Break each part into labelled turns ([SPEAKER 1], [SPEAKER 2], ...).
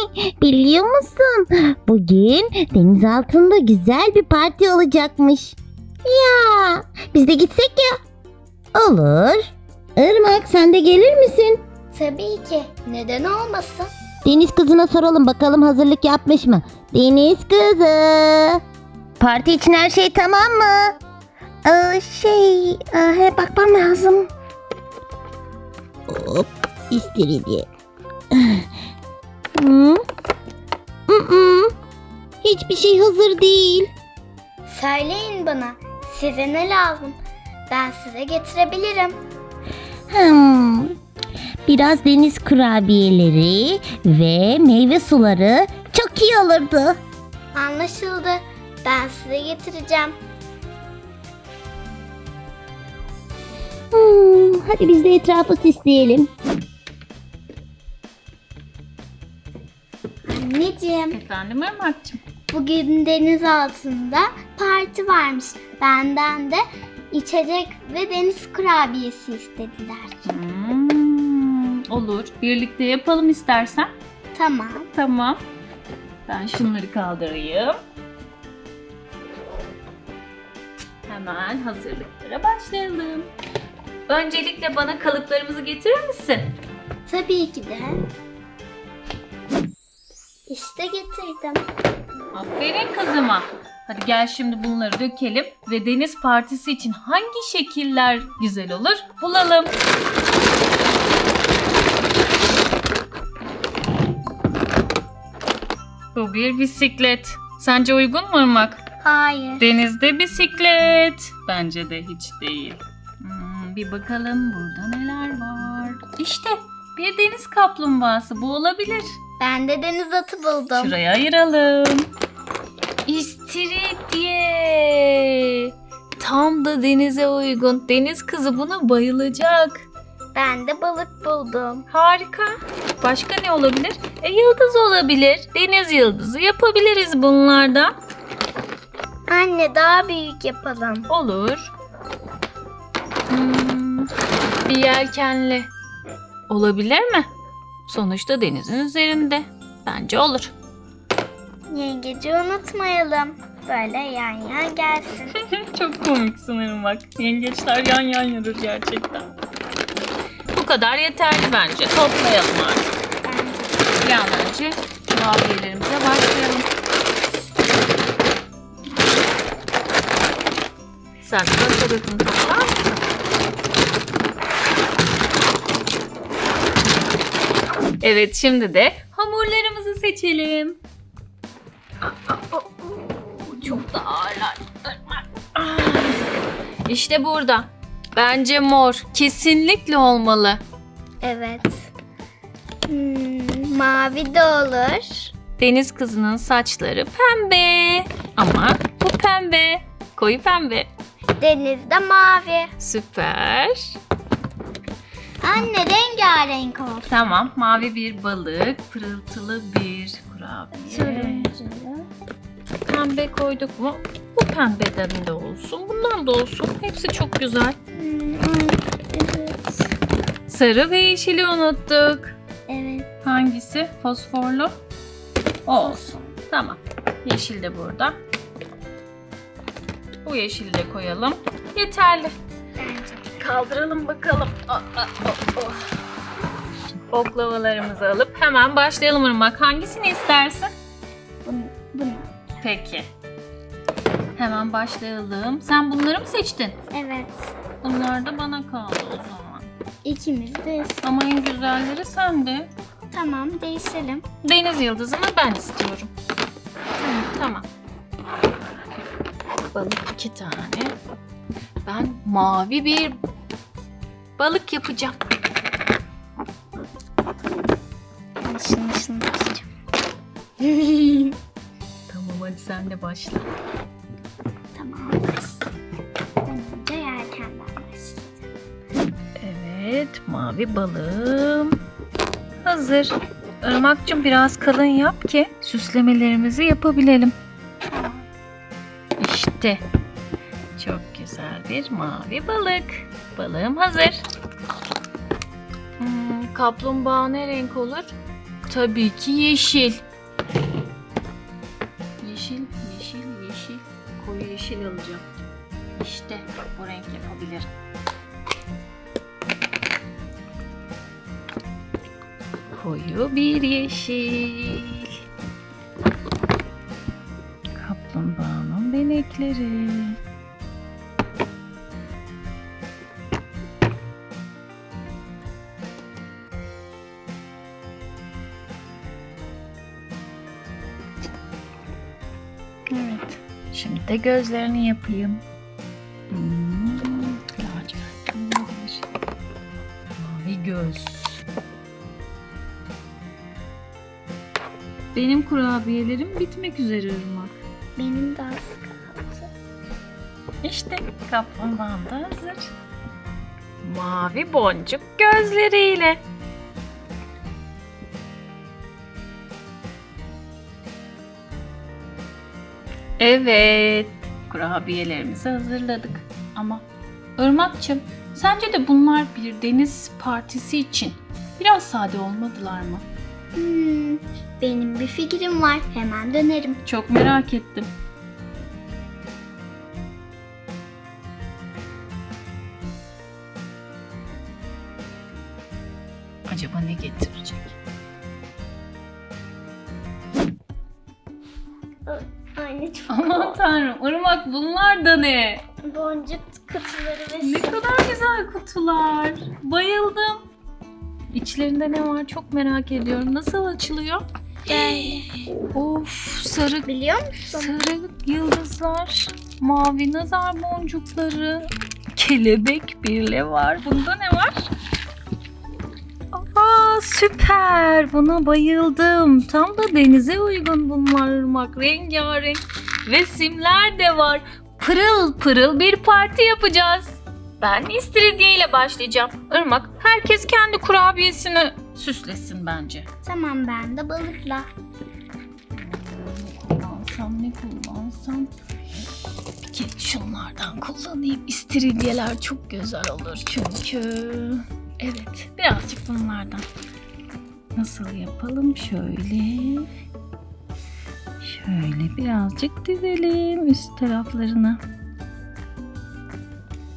[SPEAKER 1] Biliyor musun? Bugün deniz altında güzel bir parti olacakmış. Ya biz de gitsek ya. Olur. Irmak sen de gelir misin?
[SPEAKER 2] Tabii ki. Neden olmasın?
[SPEAKER 1] Deniz kızına soralım bakalım hazırlık yapmış mı? Deniz kızı. Parti için her şey tamam mı? Ee, şey, e, bakmam lazım. Hop, istiridye. Hı? Mm-mm. Hiçbir şey hazır değil.
[SPEAKER 2] Söyleyin bana. Size ne lazım? Ben size getirebilirim.
[SPEAKER 1] Hmm. Biraz deniz kurabiyeleri ve meyve suları çok iyi olurdu.
[SPEAKER 2] Anlaşıldı. Ben size getireceğim.
[SPEAKER 1] Hmm, hadi biz de etrafı süsleyelim.
[SPEAKER 2] Anneciğim,
[SPEAKER 3] Efendim Irmak'cığım.
[SPEAKER 2] bugün deniz altında parti varmış. Benden de içecek ve deniz kurabiyesi istediler.
[SPEAKER 3] Hmm, olur. Birlikte yapalım istersen.
[SPEAKER 2] Tamam.
[SPEAKER 3] Tamam. Ben şunları kaldırayım. Hemen hazırlıklara başlayalım. Öncelikle bana kalıplarımızı getirir misin?
[SPEAKER 2] Tabii ki de. İşte getirdim.
[SPEAKER 3] Aferin kızıma. Hadi gel şimdi bunları dökelim ve deniz partisi için hangi şekiller güzel olur bulalım. Bu bir bisiklet. Sence uygun mu Irmak?
[SPEAKER 2] Hayır.
[SPEAKER 3] Denizde bisiklet. Bence de hiç değil. Hmm, bir bakalım burada neler var. İşte bir deniz kaplumbağası bu olabilir.
[SPEAKER 2] Ben de deniz atı buldum.
[SPEAKER 3] Şuraya ayıralım. İstiridye. Tam da denize uygun. Deniz kızı buna bayılacak.
[SPEAKER 2] Ben de balık buldum.
[SPEAKER 3] Harika. Başka ne olabilir? E, yıldız olabilir. Deniz yıldızı yapabiliriz bunlardan.
[SPEAKER 2] Anne daha büyük yapalım.
[SPEAKER 3] Olur. Hmm, bir yelkenli. Olabilir mi? Sonuçta denizin üzerinde. Bence olur.
[SPEAKER 2] Yengeci unutmayalım. Böyle yan yan gelsin.
[SPEAKER 3] Çok komiksin Irmak. Yengeçler yan yan yürür gerçekten. Bu kadar yeterli bence. Toplayalım artık. Bir an önce kurabiyelerimize başlayalım. Sen de tarafını toplar mısın? Evet şimdi de hamurlarımızı seçelim. Çok da ağırlar. İşte burada. Bence mor. Kesinlikle olmalı.
[SPEAKER 2] Evet. Hmm, mavi de olur.
[SPEAKER 3] Deniz kızının saçları pembe. Ama bu pembe. Koyu pembe.
[SPEAKER 2] Denizde mavi.
[SPEAKER 3] Süper.
[SPEAKER 2] Anne rengarenk olsun.
[SPEAKER 3] Tamam. Mavi bir balık. Pırıltılı bir kurabiye. Pembe koyduk mu? Bu pembeden de olsun. Bundan da olsun. Hepsi çok güzel.
[SPEAKER 2] Hmm, evet.
[SPEAKER 3] Sarı ve yeşili unuttuk.
[SPEAKER 2] Evet.
[SPEAKER 3] Hangisi? Fosforlu? O olsun. Tamam. Yeşil de burada. Bu yeşili de koyalım. Yeterli. Kaldıralım bakalım. Ah, oh, oh. Oklavalarımızı alıp hemen başlayalım Irmak. Hangisini istersin?
[SPEAKER 2] Bunu, bunu.
[SPEAKER 3] Peki. Hemen başlayalım. Sen bunları mı seçtin?
[SPEAKER 2] Evet.
[SPEAKER 3] Bunlar da bana kaldı o zaman.
[SPEAKER 2] İkimiz de.
[SPEAKER 3] Ama en güzelleri sende.
[SPEAKER 2] Tamam değişelim.
[SPEAKER 3] Deniz yıldızını ben istiyorum. Tamam. Balık iki tane. Ben mavi bir balık yapacağım.
[SPEAKER 2] Ben şunu şunu başlayacağım.
[SPEAKER 3] Tamam hadi sen de başla.
[SPEAKER 2] tamam. Ben önce yelkenden başlayacağım.
[SPEAKER 3] Evet mavi balığım. Hazır. Irmak'cığım biraz kalın yap ki süslemelerimizi yapabilelim. İşte çok güzel bir mavi balık. Balığım hazır. Hmm, kaplumbağa ne renk olur? Tabii ki yeşil. Yeşil, yeşil, yeşil. Koyu yeşil alacağım. İşte bu renk yapabilirim. Koyu bir yeşil. Kaplumbağanın benekleri. De gözlerini yapayım. Hmm, lacivert. Mavi göz. Benim kurabiyelerim bitmek üzere Irmak.
[SPEAKER 2] Benim de az kaldı.
[SPEAKER 3] İşte kaplumbağam da hazır. Mavi boncuk gözleriyle. Evet, kurabiyelerimizi hazırladık. Ama Irmak'cığım, sence de bunlar bir deniz partisi için biraz sade olmadılar mı?
[SPEAKER 2] Hmm, benim bir fikrim var. Hemen dönerim.
[SPEAKER 3] Çok merak ettim. Acaba ne getirecek? Aman tanrım Irmak bunlar da ne?
[SPEAKER 2] boncuk kutuları ve
[SPEAKER 3] Ne kadar güzel kutular. Bayıldım. İçlerinde ne var çok merak ediyorum. Nasıl açılıyor?
[SPEAKER 2] böyle.
[SPEAKER 3] Of sarı
[SPEAKER 2] Biliyor musun?
[SPEAKER 3] Sarı yıldızlar, mavi nazar boncukları, kelebek birle var. Bunda ne var? Aa süper. Buna bayıldım. Tam da denize uygun bunlar ırmak. Rengarenk ve simler de var. Pırıl pırıl bir parti yapacağız. Ben istiridye ile başlayacağım. Irmak, herkes kendi kurabiyesini süslesin bence.
[SPEAKER 2] Tamam ben de balıkla.
[SPEAKER 3] Ne kullansam ne kullansam. Bir kez şunlardan kullanayım. İstiridyeler çok güzel olur çünkü. Evet birazcık bunlardan. Nasıl yapalım? Şöyle. Şöyle birazcık dizelim üst taraflarına.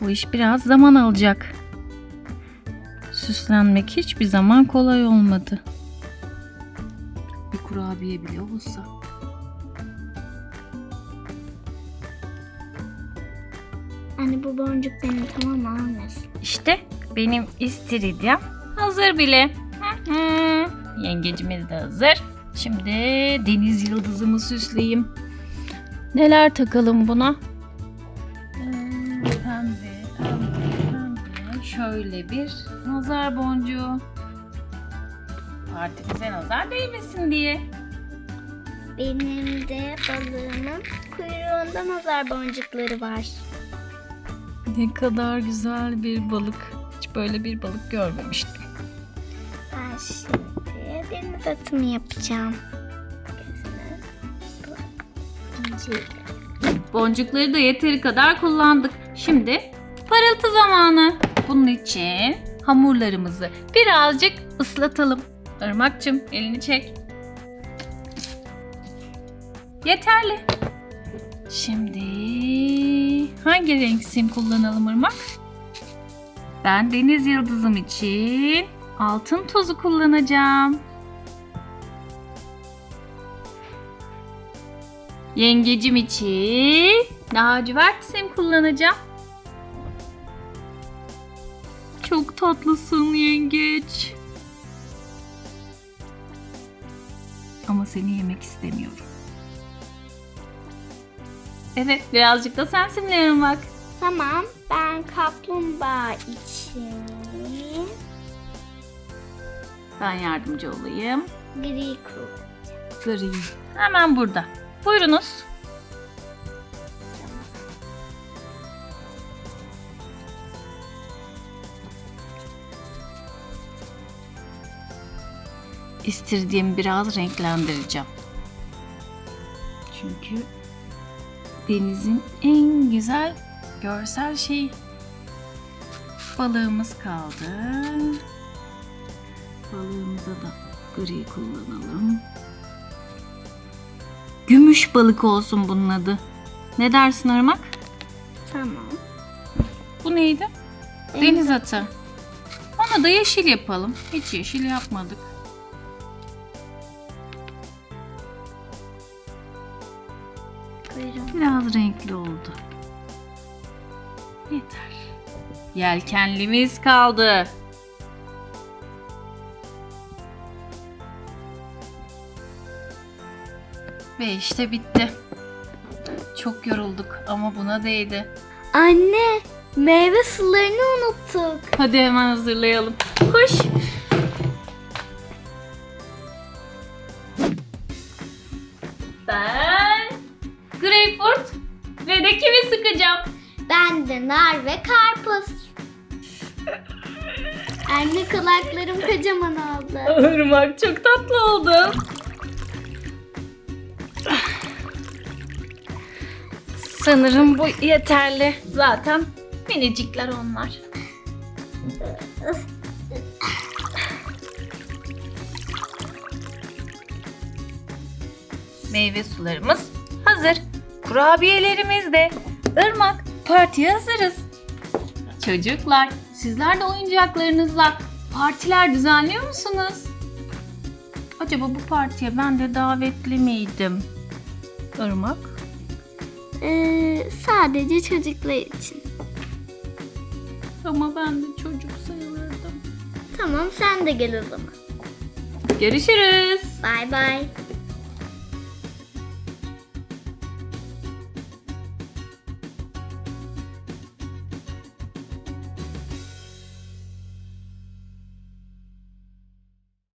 [SPEAKER 3] Bu iş biraz zaman alacak. Süslenmek hiçbir zaman kolay olmadı. Bir kurabiye bile olsa.
[SPEAKER 2] Anne bu boncuk benim tamam mı almasın?
[SPEAKER 3] İşte benim istiridyem hazır bile. Hı hı. Yengecimiz de hazır. Şimdi deniz yıldızımı süsleyeyim. Neler takalım buna? Hmm, Pembe, pembe. Şöyle bir nazar boncuğu. Partimize nazar değmesin diye.
[SPEAKER 2] Benim de balığımın kuyruğunda nazar boncukları var.
[SPEAKER 3] Ne kadar güzel bir balık. Hiç böyle bir balık görmemiştim.
[SPEAKER 2] Ben şimdi deniz atımı yapacağım.
[SPEAKER 3] Boncukları da yeteri kadar kullandık. Şimdi parıltı zamanı. Bunun için hamurlarımızı birazcık ıslatalım. Irmak'cığım elini çek. Yeterli. Şimdi hangi renk sim kullanalım Irmak? Ben deniz yıldızım için altın tozu kullanacağım. Yengecim için lacivert sim kullanacağım. Çok tatlısın yengeç. Ama seni yemek istemiyorum. Evet birazcık da sen simleyelim bak.
[SPEAKER 2] Tamam ben kaplumbağa için
[SPEAKER 3] Ben yardımcı olayım.
[SPEAKER 2] gri kullanacağım.
[SPEAKER 3] Gri. Hemen burada. Buyurunuz. İstiridye'mi biraz renklendireceğim. Çünkü denizin en güzel görsel şeyi. Balığımız kaldı. Balığımıza da Gri kullanalım. Gümüş balık olsun bunun adı. Ne dersin Irmak?
[SPEAKER 2] Tamam.
[SPEAKER 3] Bu neydi? Deniz atı. Ona da yeşil yapalım. Hiç yeşil yapmadık. Biraz renkli oldu. Yeter. Yelkenlimiz kaldı. Ve işte bitti. Çok yorulduk ama buna değdi.
[SPEAKER 2] Anne, meyve sularını unuttuk.
[SPEAKER 3] Hadi hemen hazırlayalım. Koş. Ben greyfurt ve de kivi sıkacağım.
[SPEAKER 2] Ben de nar ve karpuz. Anne kulaklarım kocaman oldu.
[SPEAKER 3] Irmak çok tatlı oldu. Sanırım bu yeterli. Zaten minicikler onlar. Meyve sularımız hazır. Kurabiyelerimiz de. Irmak, partiye hazırız. Çocuklar, sizler de oyuncaklarınızla partiler düzenliyor musunuz? Acaba bu partiye ben de davetli miydim? Irmak?
[SPEAKER 2] Ee, sadece çocuklar için.
[SPEAKER 3] Ama ben de çocuk sayılırdım.
[SPEAKER 2] Tamam sen de gel o zaman.
[SPEAKER 3] Görüşürüz.
[SPEAKER 2] Bay bay.